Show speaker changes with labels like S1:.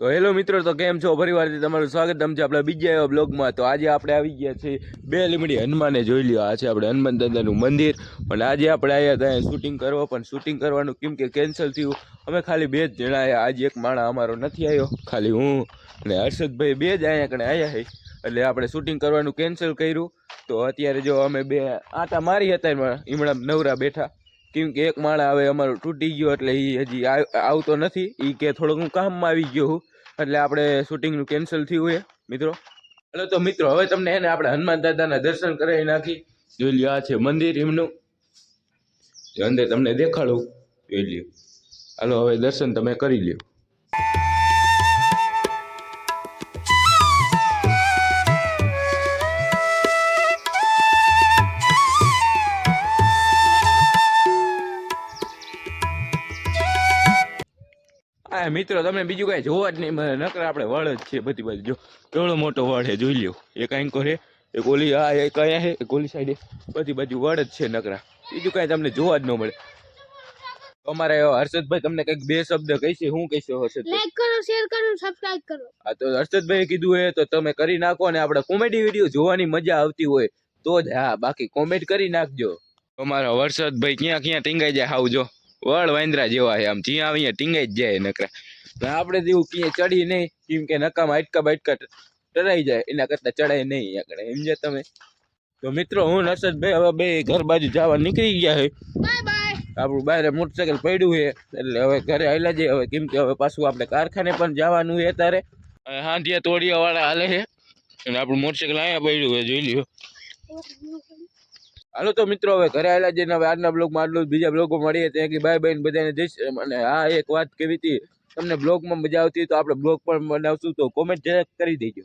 S1: તો હેલો મિત્રો, તો કેમ છો? ફરીવારથી તમારું સ્વાગત છે આપણે બીજા એવા બ્લોગમાં તો આજે આપણે આવી ગયા છીએ બે લીમડી હનુમાને જોઈ લ્યો. આ છે આપણે હનુમાન દાદાનું મંદિર. પણ આજે આપણે આવ્યા ત્યાં શૂટિંગ કરવા, પણ શૂટિંગ કરવાનું કેમ કે કેન્સલ થયું. અમે ખાલી બે જ જણા આવ્યા આજે એક માણસ અમારો નથી આવ્યો ખાલી હું અને હર્ષદભાઈ બે જ અહીંયા કણે આવ્યા છે એટલે આપણે શૂટિંગ કરવાનું કેન્સલ કર્યું. તો અત્યારે જો અમે બે આટા મારી હતા એમાં હમણાં નવરા બેઠા. કેમ કે એક માળા હવે અમારું તૂટી ગયો એટલે એ હજી આવતો નથી. એ કે થોડુંક હું કામમાં આવી ગયો હું, એટલે આપણે શૂટિંગનું કેન્સલ થયું છે મિત્રો? એટલે તો મિત્રો, હવે તમને એને આપણે હનુમાન દાદાના દર્શન કરાવી નાખી. જોઈ લ્યો, આ છે મંદિર એમનું. અંદર તમને દેખાડું. જોઈ લ્યો. હાલો, હવે દર્શન તમે કરી લ્યો. હા મિત્રો તમને બીજું કઈ જોવા જ નહીં મળે. નકર આપણે વળ જ છે બધી બાજુ. જો કેવડો મોટો વળ છે જોઈ લ્યો. એક આંકો છે એક ઓલી આ એક અહીંયા છે એક ઓલી સાઈડે બધી બાજુ વળ જ છે નકરા. બીજું કઈ તમને જોવા જ ન મળે. અમારે હર્ષદભાઈ તમને કંઈક બે શબ્દ કહીશે હું કહીશો હર્ષદભાઈ?
S2: લાઈક કરો શેર કરો સબસ્ક્રાઇબ કરો.
S1: હા તો હર્ષદભાઈ કીધું એ તો તમે કરી નાખો ને આપણે કોમેડી વીડિયો જોવાની મજા આવતી હોય તો જ હા બાકી કોમેન્ટ કરી નાખજો. અમારા હર્ષદભાઈ ક્યાં ક્યાં ટીંગાઈ જાય હાવ જો. વળ વાંદરા જેવા છે આમ જ્યાં આવીએ ટીંગાઈ જ જાય નકરા. આપણે જેવું ક્યાંય ચડી નહીં કેમ કે નકામાં અટકા બાટકા ટરાઈ જાય એના કરતા ચડાય નહીં આગળ સમજ્યા તમે. તો મિત્રો હું નરસદભાઈ હવે બે ઘર બાજુ જવા નીકળી ગયા છે. આપણું બહાર મોટરસાયકલ પડ્યું છે એટલે હવે ઘરે આવેલા જઈએ હવે કેમ કે હવે પાછું આપણે કારખાને પણ જવાનું છે તારે હાંધિયા તોડિયા વાળા હાલે છે અને આપણું મોટરસાયકલ અહીંયા પડ્યું છે જોઈ લ્યો. હાલો તો મિત્રો, હવે ઘરે આવેલા જઈને હવે આજના બ્લોગમાં આટલું. બીજા બ્લોગમાં મળીએ ત્યાં કે બાય બાય બધાને જઈશ અને હા, એક વાત કેવી હતી, તમને બ્લોગમાં મજા આવતી તો આપણે બ્લોગ પણ બનાવશું, તો કોમેન્ટ જરાક કરી દેજો